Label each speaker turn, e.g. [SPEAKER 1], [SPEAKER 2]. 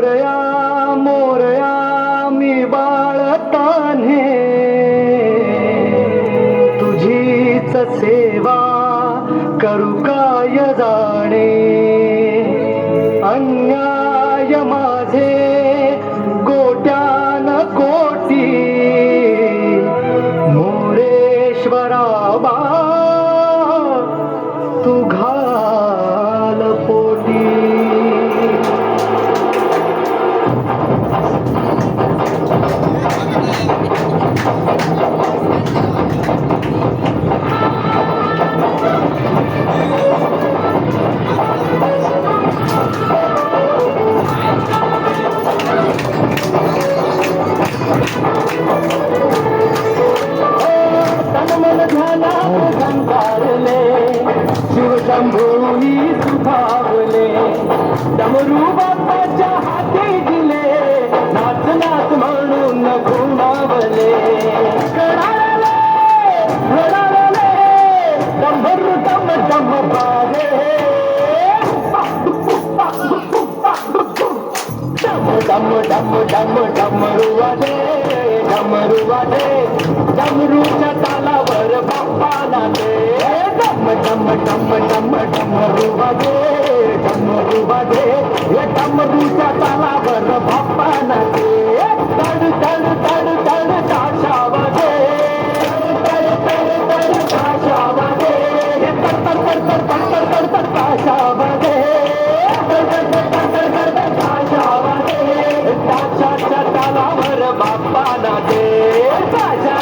[SPEAKER 1] मोरया मोरया मी बाळताने. तुझीच सेवा करू काय जाणे? अन्याय माझे तनमन ध्यानात संकारले शिवशंभूनी सुखावले डमरू बाप्पाच्या हाती డమ్ము డమ్ము డమ్ము డమ్మరు అదే డమ్మరు అదే డమ్రు తల వర పప్పాలే డమ్మ డమ్మ డమ్మ డమ్మ డమ్మరు అదే డమ్మరు అదే డమ్మరు తల ताशाच्या तालावर बाप्पा नाचे